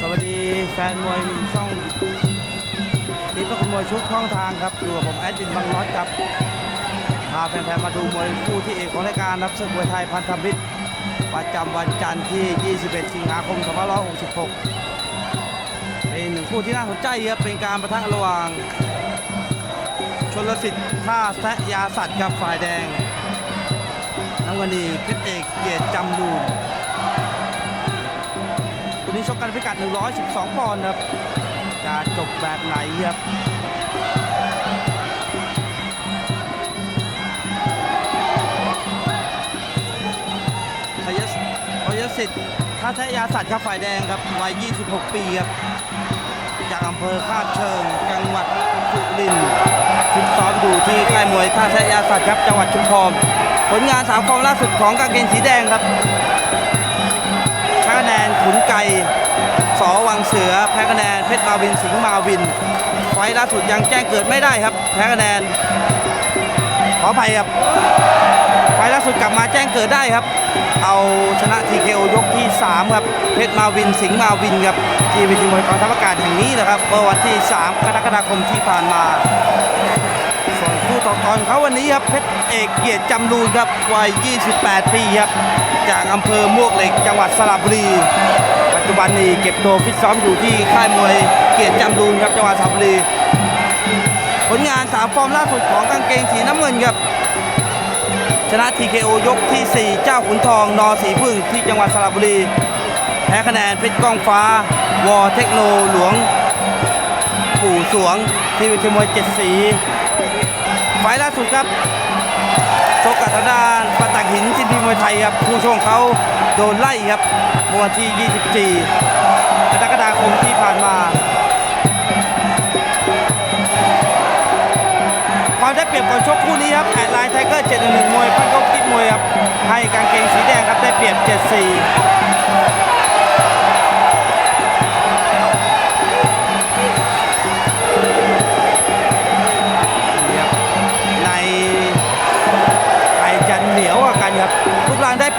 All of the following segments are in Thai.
สวัสดีแฟนมวยช่องนี่ก็คุณมวยชุกช่องทางครับอยู่กับผมแอดจินบังน็อตครับพาแฟนๆมาดูมวยคู่ที่เอกของรายการรับศึกมวยไทยพันธมิตรประจำวันจันทร์ที่ 21 สิงหาคม 2566 เป็นหนึ่งคู่ที่น่าสนใจครับเป็นการประทะระหว่างชนลสิทธิ์ท่าแซะยาสัตว์กับฝ่ายแดงน้ำเงินนี่เพชรเอกเกียรติจำนูน วันนี้ชกกันพิกัด 112 ปอนด์ครับจะจบแบบไหนครับพยศพยสิทธิ์ท่าแทยาสัตว์ครับฝ่ายแดงครับวัย 26 ปีครับ จากอำเภอคาเชิง จังหวัดสุรินทร์ฝึกซ้อมอยู่ที่ค่ายมวยท่าแทยาสัตว์ครับ จังหวัดชุมพร ผลงานสามฟอร์มล่าสุดของกางเกงสีแดงครับ คะแนนขุนไก่สอวังเสือ แพ้คะแนนเพชรมาวินสิงห์มาวิน ไฟล์ล่าสุดยังแจ้งเกิดไม่ได้ครับ แพ้คะแนน ขออภัยครับ ไฟล์ล่าสุดกลับมาแจ้งเกิดได้ครับ เอาชนะ TKO ยกที่ 3 ครับ เพชรมาวินสิงห์มาวินครับที่เวทีมวยกองทัพอากาศแห่งนี้นะครับเมื่อวันที่ 3 กรกฎาคมที่ผ่านมาส่วนคู่ต่อกรเขาวันนี้ครับเพชรเอกเกียรติจำรูนครับวัย 28 ปีครับ จากอำเภอมวกเหล็กจังหวัดสระบุรี ปัจจุบันนี้เก็บตัวฟิตซ้อมอยู่ที่ค่ายมวยเกียรติจำรูนครับจังหวัดสระบุรี ผลงาน3ฟอร์มล่าสุดของกางเกงสีน้ำเงินครับชนะ TKO ยกที่ 4 เจ้าขุนทองนอสีพึ่งที่จังหวัดสระบุรี แพ้คะแนนเพชรก้องฟ้า วอเทคโนหลวง ปู่สวง ที่เวทีมวยเจ็ดสีไฟล์ล่าสุดครับ ชกกับทางด้านปะตักหินจินดีมวยไทยครับผู้ชงเขาโดนไล่ครับเมื่อวันที่ 24กรกฎาคมที่ผ่านมา ความได้เปรียบก่อนชกคู่นี้ครับแอดไลน์ไทเกอร์711มวยพันกกิ๊บมวยครับให้กางเกงสีแดงครับได้เปรียบ 74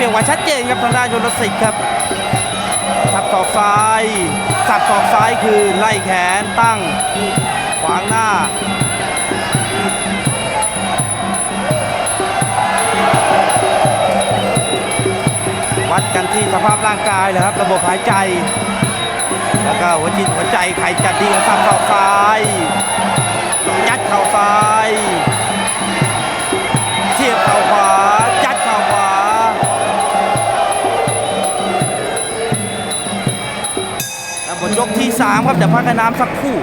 ทุกรางได้เปรียบกว่าชัดเจนครับทางด้านยนต์สิทธิ์ครับสับศอกซ้ายสับศอกซ้ายคือไล่แขนตั้งขวางหน้าวัดกันที่สภาพร่างกายเลยครับ ระบบหายใจ แล้วก็หัวจิตหัวใจใครจะดีกับสับศอกซ้ายยัดเข่าซ้าย ที่ 3 ครับเดี๋ยวพักกันน้ำสักครู่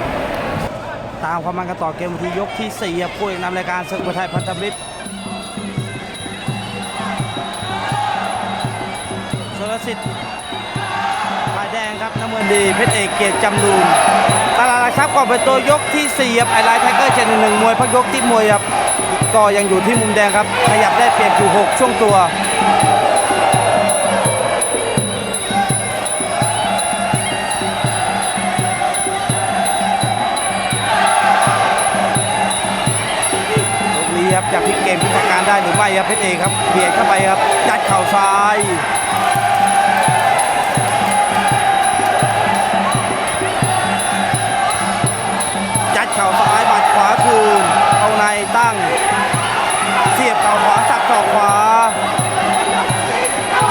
ตามความมันกันต่อเกมที่ยกที่4ครับผู้เอกนำรายการศึกมวยไทยพันธมิตรชลสิทธิ์ฝ่ายแดงครับน้ำเงินดีเพชรเอกเกียรติจำรูนตลาดหลักทรัพย์ก่อนเป็นตัวยกที่4ครับไอไลท์ไทเกอร์เจ็ดหนึ่งมวยพักยกที่มวยครับก็ยังอยู่ที่มุมแดงครับขยับได้เปรียบอยู่6ช่วงตัว ครับจะพลิกเกมพลิกปรการได้หรือไม่ครับเพชรเอกครับเบียดเข้าไปครับยัดเข่าซ้ายยัดเข่าซ้ายบัดขวาคืนเอาในตั้ง เสียบเข่าขวาสับเข่าขวา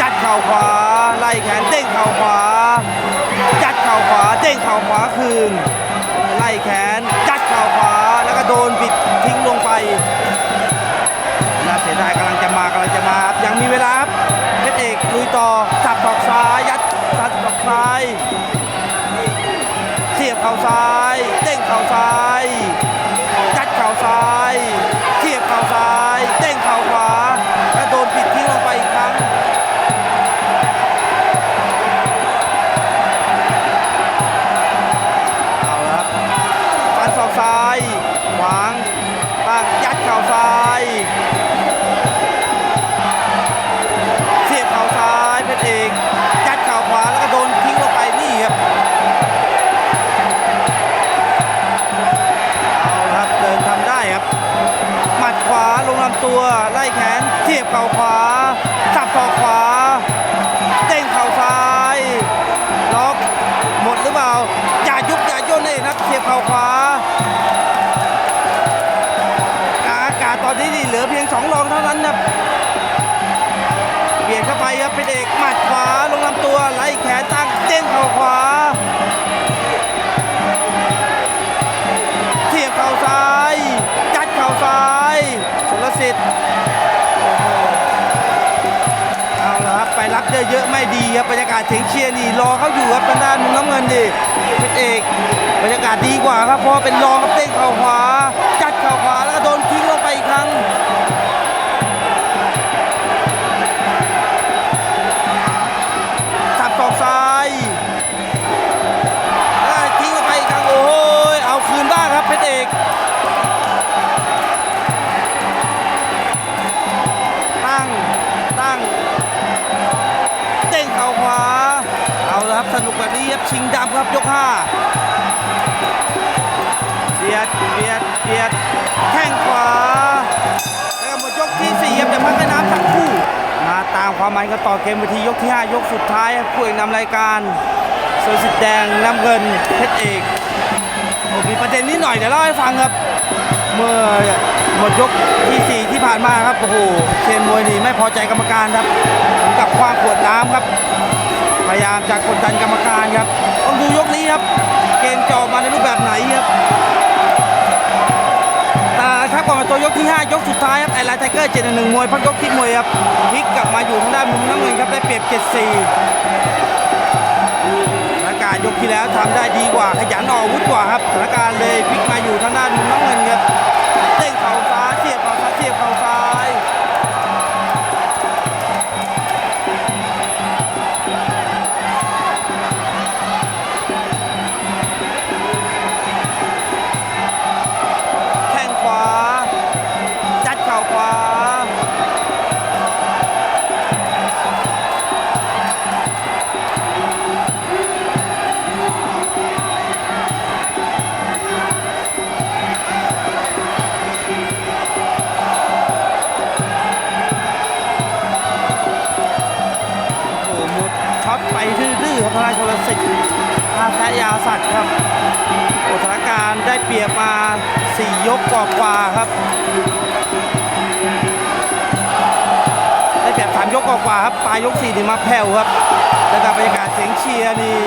ยัดเข่าขวาไล่แขนเด้งเข่าขวายัดเข่าขวาเด้งเข่าขวาคืนไล่แขน มีเวลาครับเพชรเอกลุยต่อจับศอกซ้ายยัดสัดศอกซ้าย เสียบเข่าซ้าย เด้งเข่าซ้าย นั้นครับเบียดเข้าไปครับเป็นเอกหมัดขวาลงลำตัวไล่แขนตั้งเด้งเข่าขวาเทียบเข่าซ้ายจัดเข่าซ้ายชลสิทธิ์เอาละครับไปรับเยอะๆไม่ดีครับบรรยากาศเถียงเชียร์นี่รอเขาอยู่ครับทางด้านมุมน้ำเงินดิเพชรเอกบรรยากาศดีกว่าครับเพราะเป็นรองครับเต้งเข่าขวา ชิงดำครับยกห้าเบียดเบียดเบียดแข้งขวาแล้วก็หมดยกที่สี่ครับเดี๋ยวพักน้ำสักครู่ มาตามความหมายกันต่อเกมวิธียกที่ 5 ยกสุดท้ายครับคู่เอกนำรายการโซสิทธิ์แดงน้ำเงินเพชรเอกโอ้มีประเด็นนิดหน่อยเดี๋ยวเล่าให้ฟังครับ เมื่อหมดยกที่ 4 ที่ผ่านมาครับโอ้โหเชนมวยนี่ไม่พอใจกรรมการครับถึงกับคว้างขวดน้ำครับ พยายามจะกดดันกรรมการครับต้องดูยกนี้ครับ เกมจะออกมาในรูปแบบไหนครับแต่ครับก่อนมาตัวยกที่ 5 ยกสุดท้ายครับไอไลท์ไทเกอร์7 1มวยพักยกที่มวยครับพลิกกลับมาอยู่ทางด้านมุมน้ำเงินครับได้เปรียบ7-4สถานการณ์ยกที่แล้วทำได้ดีกว่าขยันออกวุธกว่าครับสถานการณ์เลยพลิกมาอยู่ทางด้านมุมน้ำเงินครับ ช็อตไปดื้อๆครับพระราชโชลสิทธิ์อาแทยาสัตว์ครับโอ้สถานการณ์ได้เปรียบมา 4 ยกกว่าครับ ได้เปรียบสามยกกว่าครับปลายยก4นี่มาแผ่วครับ แล้วก็บรรยากาศเสียงเชียร์นี่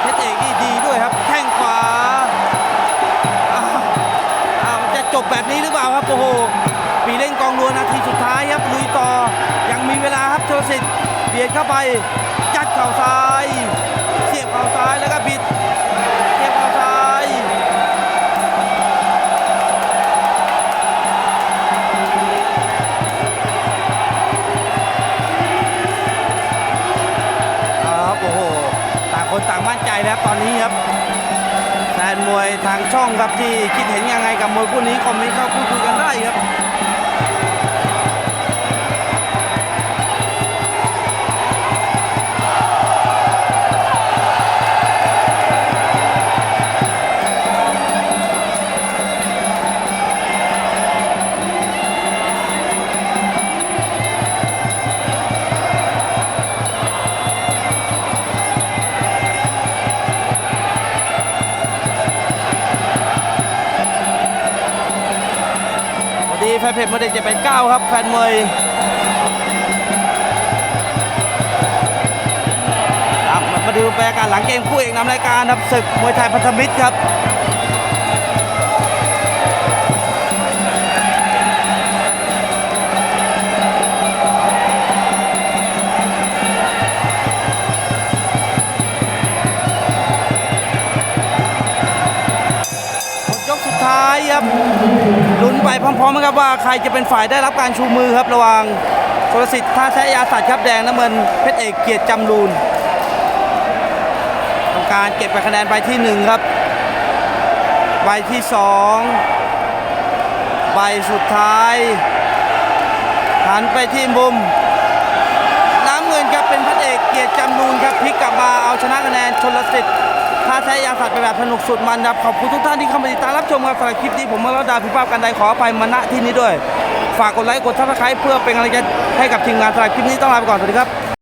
เพชรเอกนี่ดีด้วยครับ แข้งขวาอ้าวจะจบแบบนี้หรือเปล่าครับโอ้โหปีเล่นกองรัวนาทีสุดท้ายครับลุยต่อยังมีเวลาครับโชลสิทธิ์ บียดเข้าไปจัดเข่าซ้ายเสียบเข่าซ้ายแล้วก็บิดเสียบเข่าซ้ายครับโอ้โหต่างคนต่างมั่นใจแล้วตอนนี้ครับแฟนมวยทางช่องครับที่คิดเห็นยังไงกับมวยคู่นี้คอมเมนต์เข้าพูดคุยกันได้ครับ แฟนเพจมวยเด็กเจ็ดแปดเก้าครับแฟนมวยครับมาดูบรรยากาศหลังเกมคู่เอกนำรายการครับศึกมวยไทยพันธมิตรครับ ครับลุ้นไปพร้อมๆกันครับว่าใครจะเป็นฝ่ายได้รับการชูมือครับระหว่างโทรสิทธิ์ท่าแท้ยาสัตว์ครับแดงน้ำเงินเพชรเอกเกียรติจำรูนทำการเก็บไปคะแนนใบที่หนึ่งครับใบที่สองใบสุดท้ายหันไปที่มุม น้ำเงินครับเป็นพระเอกเกียรติจำนูนครับพลิกกลับมาเอาชนะคะแนนชนลสิทธิ์ ท่าแท้ยาสัตว์ไปแบบสนุกสุดมันครับขอบคุณทุกท่านที่เข้ามาติดตามรับชมครับสำหรับคลิปนี้ผมมาแล้วดาพิภาพกันใดขออภัยมาณที่นี้ด้วย ฝากกดไลค์กดซับสไครต์เพื่อเป็นกำลังใจให้กับทีมงานสำหรับคลิปนี้ต้องลาไปก่อนสวัสดีครับ